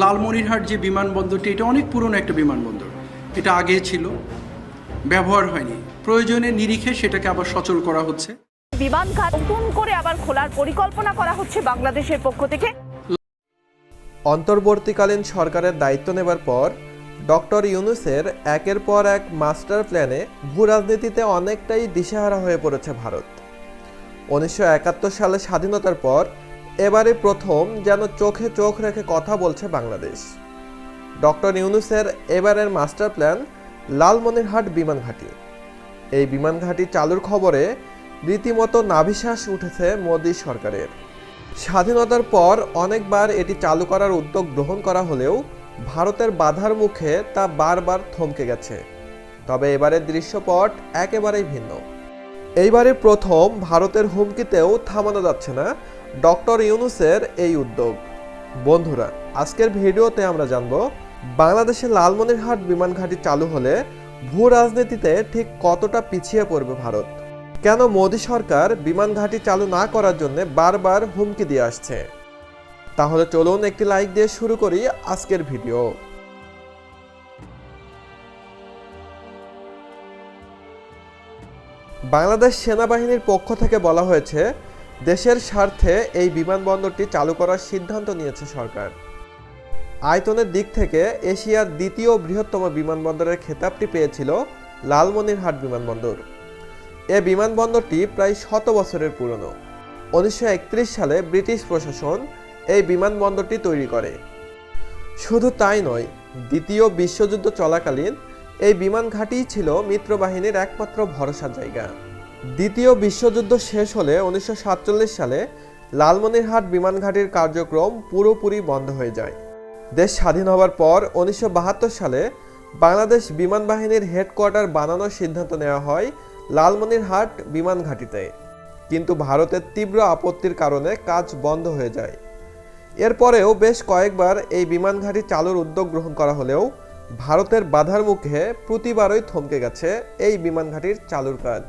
লালমনিরহাট যে বিমানবন্দরটি এটা অনেক পুরনো একটা বিমানবন্দর। এটা আগে ছিল ব্যবহার হয়নি। প্রয়োজনে নিরিখে সেটাকে আবার সচল করা হচ্ছে। বিমান ঘাট নতুন করে আবার খোলার পরিকল্পনা করা হচ্ছে বাংলাদেশের পক্ষ থেকে। অন্তর্বর্তীকালীন সরকারের দায়িত্ব নেবার পর ডক্টর ইউনুসের একের পর এক মাস্টার প্ল্যানে ভূ রাজনীতিতে অনেকটাই দিশেহারা হয়ে পড়েছে ভারত। উনিশশো একাত্তর সালে স্বাধীনতার পর এবারে প্রথম যেন চোখে চোখ রেখে কথা বলছে বাংলাদেশ। ডক্টর ইউনুসের এবারের মাস্টার প্ল্যান লালমনিরহাট বিমান ঘাঁটি। এই বিমান ঘাঁটি চালুর খবরে রীতিমতো নাভিশ্বাস উঠেছে মোদী সরকারের। স্বাধীনতার পর অনেকবার এটি চালু করার উদ্যোগ গ্রহণ করা হলেও ভারতের বাধার মুখে তা বারবার থমকে গেছে। তবে এবারের দৃশ্যপট একেবারেই ভিন্ন। এইবারে প্রথম ভারতের হুমকিতেও থামানো যাচ্ছে না ডক্টর ইউনুসের এই উদ্যোগ। বন্ধুরা, আজকের ভিডিওতে আমরা জানব, বাংলাদেশে লালমনিরহাট বিমান ঘাঁটি চালু হলে ভূ রাজনীতিতে ঠিক কতটা পিছিয়ে পড়বে ভারত? কেন মোদী সরকার বিমান ঘাঁটি চালু না করার জন্য বারবার হুমকি দিয়ে আসছে? তাহলে চলুন একটি লাইক দিয়ে শুরু করি আজকের ভিডিও। বাংলাদেশ সেনাবাহিনীর পক্ষ থেকে বলা হয়েছে দেশের স্বার্থে এই বিমানবন্দরটি চালু করার সিদ্ধান্ত নিয়েছে সরকার। আয়তনের দিক থেকে এশিয়ার দ্বিতীয় বৃহত্তম বিমানবন্দরের খেতাবটি পেয়েছিল লালমনিরহাট বিমানবন্দর। এ বিমানবন্দরটি প্রায় শত বছরের পুরনো। উনিশশো একত্রিশ সালে ব্রিটিশ প্রশাসন এই বিমানবন্দরটি তৈরি করে। শুধু তাই নয়, দ্বিতীয় বিশ্বযুদ্ধ চলাকালীন এই বিমান ঘাঁটিই ছিল মিত্রবাহিনীর একমাত্র ভরসার জায়গা। দ্বিতীয় বিশ্বযুদ্ধ শেষ হলে উনিশশো সাতচল্লিশ সালে লালমনিরহাট বিমান ঘাঁটির কার্যক্রম পুরোপুরি বন্ধ হয়ে যায়। দেশ স্বাধীন হবার পর উনিশশো বাহাত্তর সালে বাংলাদেশ বিমান বাহিনীর হেডকোয়ার্টার বানানোর সিদ্ধান্ত নেওয়া হয় লালমনিরহাট বিমান ঘাঁটিতে কিন্তু ভারতের তীব্র আপত্তির কারণে কাজ বন্ধ হয়ে যায়। এরপরেও বেশ কয়েকবার এই বিমান ঘাঁটি চালুর উদ্যোগ গ্রহণ করা হলেও ভারতের বাধার মুখে প্রতিবারই থমকে গেছে এই বিমান ঘাঁটির চালুর কাজ।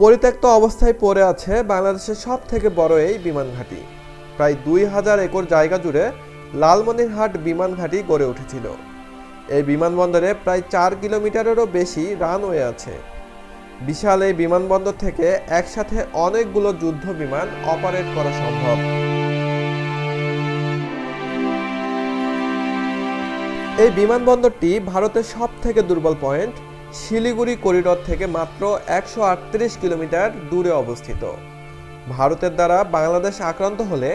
পরিত্যক্ত অবস্থায় পড়ে আছে বাংলাদেশের সব থেকে বড় এই বিমান ঘাঁটি। প্রায় দুই হাজার একর জায়গা জুড়ে লালমনিরহাট বিমান ঘাঁটি গড়ে উঠেছিল। এই বিমানবন্দরে প্রায় চার কিলোমিটারেরও বেশি রানওয়ে আছে। বিশাল এই বিমানবন্দর থেকে একসাথে অনেকগুলো যুদ্ধ বিমান অপারেট করা সম্ভব। এই বিমানবন্দরটি ভারতের সব থেকে দুর্বল পয়েন্ট শিলিগুড়ি করিডর থেকে মাত্র একশো আটত্রিশ কিলোমিটার দূরে অবস্থিত। ভারতের দ্বারা বাংলাদেশ আক্রান্ত হলে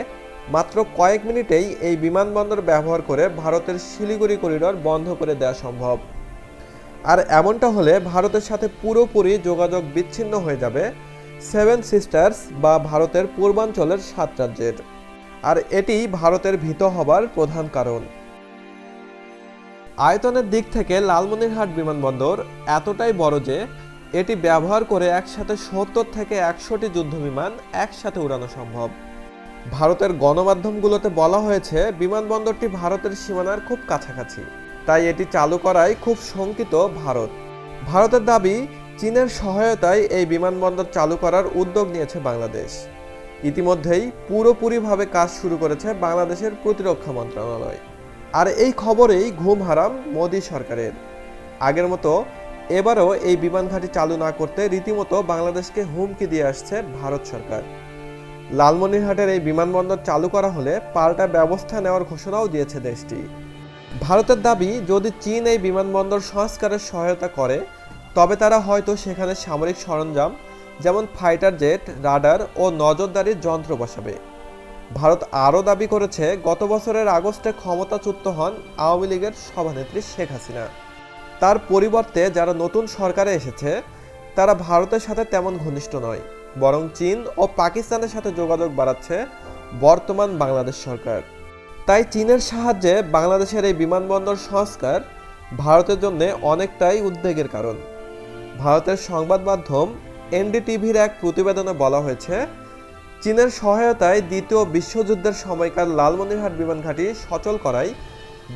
মাত্র কয়েক মিনিটেই এই বিমানবন্দর ব্যবহার করে ভারতের শিলিগুড়ি করিডর বন্ধ করে দেওয়া সম্ভব। আর এমনটা হলে ভারতের সাথে পুরোপুরি যোগাযোগ বিচ্ছিন্ন হয়ে যাবে সেভেন সিস্টার্স বা ভারতের পূর্বাঞ্চলের সাত রাজ্যের। আর এটি ভারতের ভীত হবার প্রধান কারণ। আয়তনের দিক থেকে লালমনিরহাট বিমানবন্দর এতটাই বড় যে এটি ব্যবহার করে একসাথে সত্তর থেকে একশোটি যুদ্ধবিমান একসাথে উড়ানো সম্ভব। ভারতের গণমাধ্যমগুলোতে বলা হয়েছে, বিমানবন্দরটি ভারতের সীমানার খুব কাছাকাছি। তাই এটি চালু করায় খুব শঙ্কিত ভারত। ভারতের দাবি, চীনের সহায়তায় এই বিমানবন্দর চালু করার উদ্যোগ নিয়েছে বাংলাদেশ। ইতিমধ্যেই পুরোপুরিভাবে কাজ শুরু করেছে বাংলাদেশের প্রতিরক্ষা মন্ত্রণালয়। আর এই খবরেই ঘুম হারাম মোদী সরকারের। আগের মতো এবারও এই বিমান ঘাঁটি চালু না করতে রীতিমতো বাংলাদেশকে হুমকি দিয়ে আসছে ভারত সরকার। লালমনিরহাটের এই বিমানবন্দর চালু করা হলে পাল্টা ব্যবস্থা নেওয়ার ঘোষণাও দিয়েছে দেশটি। ভারতের দাবি, যদি চীন এই বিমানবন্দর সংস্কারের সহায়তা করে, তবে তারা হয়তো সেখানে সামরিক সরঞ্জাম, যেমন ফাইটার জেট, রাডার ও নজরদারির যন্ত্র বসাবে। ভারত আরও দাবি করেছে, গত বছরের আগস্টে ক্ষমতাচ্যুত হন আওয়ামী লীগের সভানেত্রী শেখ হাসিনা। তার পরিবর্তে যারা নতুন সরকারে এসেছে, তারা ভারতের সাথে তেমন ঘনিষ্ঠ নয়। বরং চীন ও পাকিস্তানের সাথে যোগাযোগ বাড়াচ্ছে বর্তমান বাংলাদেশ সরকার। তাই চীনের সাহায্যে বাংলাদেশের এই বিমানবন্দর সংস্কার ভারতের জন্য অনেকটাই উদ্বেগের কারণ। ভারতের সংবাদ মাধ্যম এনডিটিভির এক প্রতিবেদনে বলা হয়েছে চীনের সহায়তায় দ্বিতীয় বিশ্বযুদ্ধের সময়কার লালমনিরহাট বিমান ঘাঁটি সচল করায়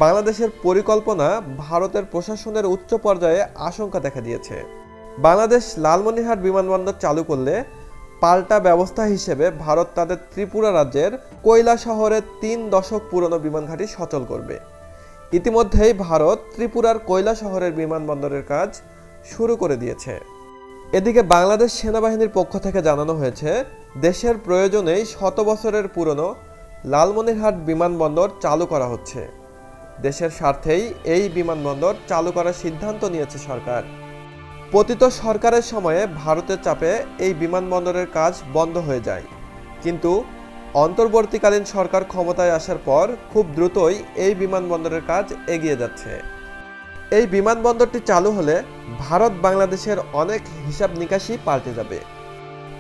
বাংলাদেশের পরিকল্পনা ভারতের প্রশাসনের উচ্চ পর্যায়ে আশঙ্কা দেখা দিয়েছে। বাংলাদেশ লালমনিরহাট বিমানবন্দর চালু করলে পাল্টা ব্যবস্থা হিসেবে ভারত তাদের ত্রিপুরা রাজ্যের কৈলা শহরের তিন দশক পুরনো বিমান ঘাঁটি সচল করবে। ইতিমধ্যেই ভারত ত্রিপুরার কৈলা শহরের বিমানবন্দরের কাজ শুরু করে দিয়েছে। এদিকে বাংলাদেশ সেনাবাহিনীর পক্ষ থেকে জানানো হয়েছে দেশের প্রয়োজনেই শত বছরের পুরনো লালমনিরহাট বিমানবন্দর চালু করা হচ্ছে। দেশের স্বার্থেই এই বিমানবন্দর চালু করার সিদ্ধান্ত নিয়েছে সরকার। পতিত সরকারের সময়ে ভারতের চাপে এই বিমানবন্দরের কাজ বন্ধ হয়ে যায়। কিন্তু অন্তর্বর্তীকালীন সরকার ক্ষমতায় আসার পর খুব দ্রুতই এই বিমানবন্দরের কাজ এগিয়ে যাচ্ছে। এই বিমানবন্দরটি চালু হলে ভারত বাংলাদেশের অনেক হিসাব নিকাশই পাল্টে যাবে।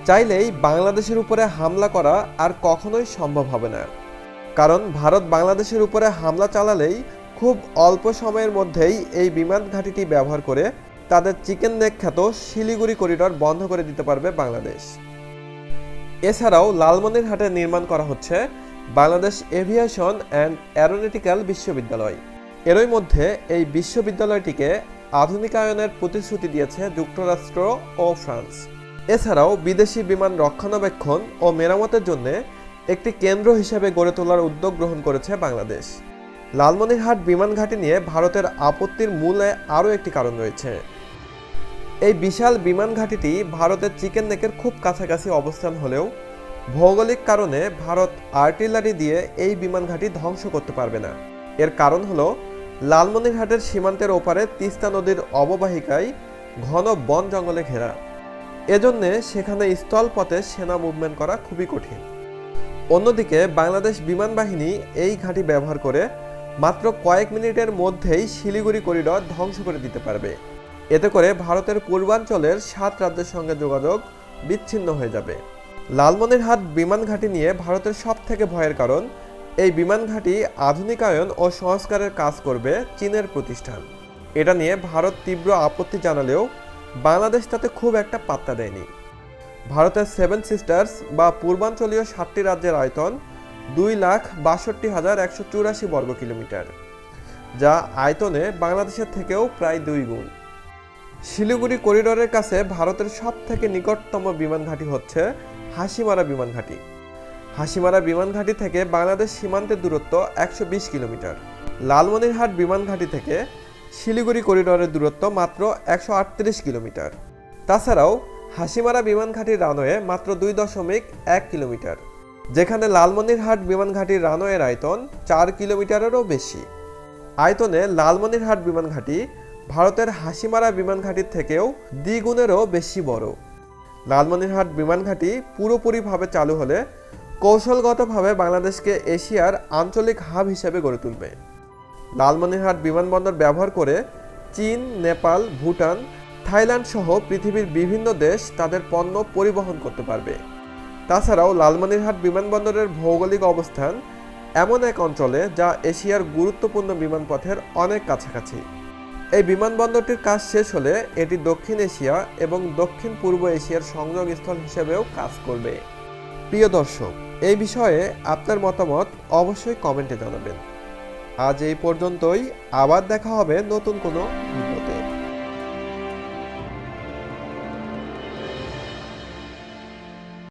চাইলেই বাংলাদেশের উপরে হামলা করা আর কখনোই সম্ভব হবে না। কারণ ভারত বাংলাদেশের উপরে হামলা চালালেই খুব অল্প সময়ের মধ্যেই এই বিমান ঘাঁটিটি ব্যবহার করে তাদের চিকেন নেক খ্যাত শিলিগুড়ি করিডর বন্ধ করে দিতে পারবে বাংলাদেশ। এছাড়াও লালমনিরহাটে নির্মাণ করা হচ্ছে বাংলাদেশ এভিয়েশন অ্যান্ড অ্যারোনটিক্যাল বিশ্ববিদ্যালয়। এরই মধ্যে এই বিশ্ববিদ্যালয়টিকে আধুনিকায়নের প্রতিশ্রুতি দিয়েছে যুক্তরাষ্ট্র ও ফ্রান্স। এছাড়াও বিদেশি বিমান রক্ষণাবেক্ষণ ও মেরামতের জন্য একটি কেন্দ্র হিসেবে গড়ে তোলার উদ্যোগ গ্রহণ করেছে বাংলাদেশ। লালমনিরহাট বিমান ঘাঁটি নিয়ে ভারতের আপত্তির মূলে আরও একটি কারণ রয়েছে। এই বিশাল বিমান ঘাঁটিটি ভারতের চিকেন নেকের খুব কাছাকাছি অবস্থান হলেও ভৌগোলিক কারণে ভারত আর্টিলারি দিয়ে এই বিমান ঘাঁটি ধ্বংস করতে পারবে না। এর কারণ হলো, লালমনিরহাটের সীমান্তের ওপারে তিস্তা নদীর অববাহিকায় ঘন বন জঙ্গলে ঘেরা। এজন্যে সেখানে স্থলপথে সেনা মুভমেন্ট করা খুবই কঠিন। অন্যদিকে বাংলাদেশ বিমান বাহিনী এই ঘাঁটি ব্যবহার করে মাত্র কয়েক মিনিটের মধ্যেই শিলিগুড়ি করিডর ধ্বংস করে দিতে পারবে। এতে করে ভারতের পূর্বাঞ্চলের সাত রাজ্যের সঙ্গে যোগাযোগ বিচ্ছিন্ন হয়ে যাবে। লালমনিরহাট বিমান ঘাঁটি নিয়ে ভারতের সব থেকে ভয়ের কারণ, এই বিমান ঘাঁটি আধুনিকায়ন ও সংস্কারের কাজ করবে চীনের প্রতিষ্ঠান। এটা নিয়ে ভারত তীব্র আপত্তি জানালেও বাংলাদেশ তাতে খুব একটা পাত্তা দেয়নি। ভারতের সেভেন সিস্টার্স বা পূর্বাঞ্চলীয় সাতটি রাজ্যের আয়তন দুই লাখ বাষট্টি হাজার একশো চুরাশি বর্গ কিলোমিটার, যা আয়তনে বাংলাদেশের থেকেও প্রায় দুই গুণ। শিলিগুড়ি করিডোরের কাছে ভারতের সব থেকে নিকটতম বিমান ঘাঁটি হচ্ছে হাসিমারা বিমান ঘাঁটি। হাসিমারা বিমান ঘাঁটি থেকে বাংলাদেশ সীমান্তের দূরত্ব একশো বিশ কিলোমিটার। লালমনিরহাট বিমান ঘাঁটি থেকে শিলিগুড়ি করিডোরের দূরত্ব মাত্র একশো আটত্রিশ কিলোমিটার। তাছাড়াও হাসিমারা বিমানঘাটির রানওয়ে মাত্র দুই দশমিক এক কিলোমিটার। যেখানে লালমনিরহাট বিমানঘাটির রানওয়ের আয়তন চার কিলোমিটারেরও বেশি। আয়তনে লালমনিরহাট বিমান ঘাঁটি ভারতের হাসিমারা বিমানঘাটির থেকেও দ্বিগুণেরও বেশি বড়। লালমনিরহাট বিমানঘাটি পুরোপুরিভাবে চালু হলে কৌশলগতভাবে বাংলাদেশকে এশিয়ার আঞ্চলিক হাব হিসেবে গড়ে তুলবে। লালমনিরহাট বিমানবন্দর ব্যবহার করে চীন, নেপাল, ভুটান, থাইল্যান্ড সহ পৃথিবীর বিভিন্ন দেশ তাদের পণ্য পরিবহন করতে পারবে। তাছাড়াও লালমনিরহাট বিমানবন্দরের ভৌগোলিক অবস্থান এমন এক অঞ্চলে যা এশিয়ার গুরুত্বপূর্ণ বিমানপথের অনেক কাছাকাছি। এই বিমানবন্দরটির কাজ শেষ হলে এটি দক্ষিণ এশিয়া এবং দক্ষিণ পূর্ব এশিয়ার সংযোগস্থল হিসেবেও কাজ করবে। প্রিয় দর্শক, এই বিষয়ে আপনার মতামত অবশ্যই কমেন্টে জানাবেন। আজ এই পর্যন্তই। আবার দেখা হবে নতুন কোনো